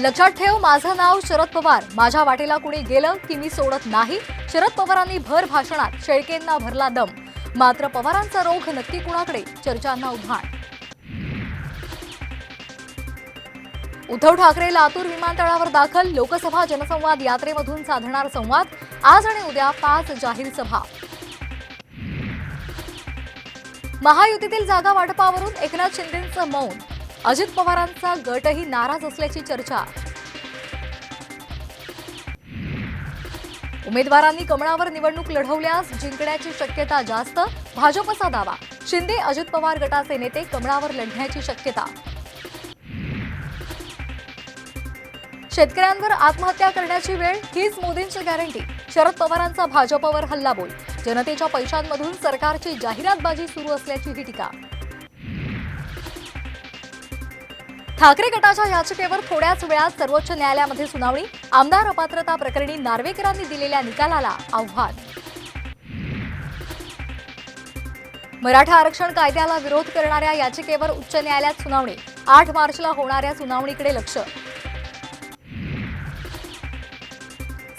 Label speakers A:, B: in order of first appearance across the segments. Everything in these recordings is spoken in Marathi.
A: लक्षात ठेव माझं नाव शरद पवार. माझ्या वाटेला कुणी गेलं की मी सोडत नाही? शरद पवारांनी भर भाषणात शेळकेंना भरला दम. मात्र पवारांचा रोख नक्की कुणाकडे? चर्चांना उभाण उद्धव ठाकरे लातूर विमानतळावर दाखल लोकसभा जनसंवाद यात्रेमधून साधणार संवाद. आज आणि उद्या पाच जाहीर सभा. महायुतीतील जागा वाटपावरून एकनाथ शिंदेंचं मौन. अजित पवारांचा गटही नाराज असल्याची चर्चा. उमेदवारांनी कमळावर निवडणूक लढवल्यास जिंकण्याची शक्यता जास्त भाजपचा दावा. शिंदे अजित पवार गटाचे नेते कमळावर लढण्याची शक्यता. शेतकऱ्यांवर आत्महत्या करण्याची वेळ हीच मोदींची गॅरंटी. शरद पवारांचा भाजपवर हल्लाबोल. जनतेच्या पैशांमधून सरकारची जाहिरातबाजी सुरू असल्याची ही टीका. ठाकरे गटाच्या याचिकेवर थोड्याच वेळात सर्वोच्च न्यायालयामध्ये सुनावणी. आमदार अपात्रता प्रकरणी नार्वेकरांनी दिलेल्या निकालाला आव्हान. मराठा आरक्षण कायद्याला विरोध करणाऱ्या याचिकेवर उच्च न्यायालयात सुनावणी. आठ मार्चला होणाऱ्या सुनावणीकडे लक्ष.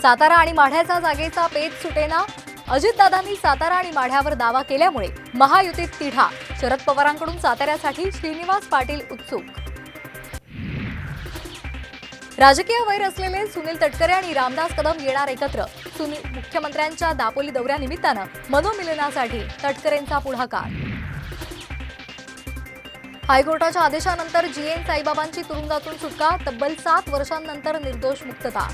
A: सातारा आणि माढ्याचा जागेचा पेच सुटेना. अजितदादांनी सातारा आणि माढ्यावर दावा केल्यामुळे महायुतीत तिढा. शरद पवारांकडून साताऱ्यासाठी श्रीनिवास पाटील उत्सुक. राजकीय वैर असलेले सुनील तटकरे आणि रामदास कदम येणार एकत्र. सुनील मुख्यमंत्र्यांच्या दापोली दौऱ्यानिमित्तानं मनोमिलनासाठी तटकरेंचा पुढाकार. हायकोर्टाच्या आदेशानंतर जीएन साईबाबांची तुरुंगातून सुटका तब्बल सात वर्षांनंतर निर्दोष मुक्तता.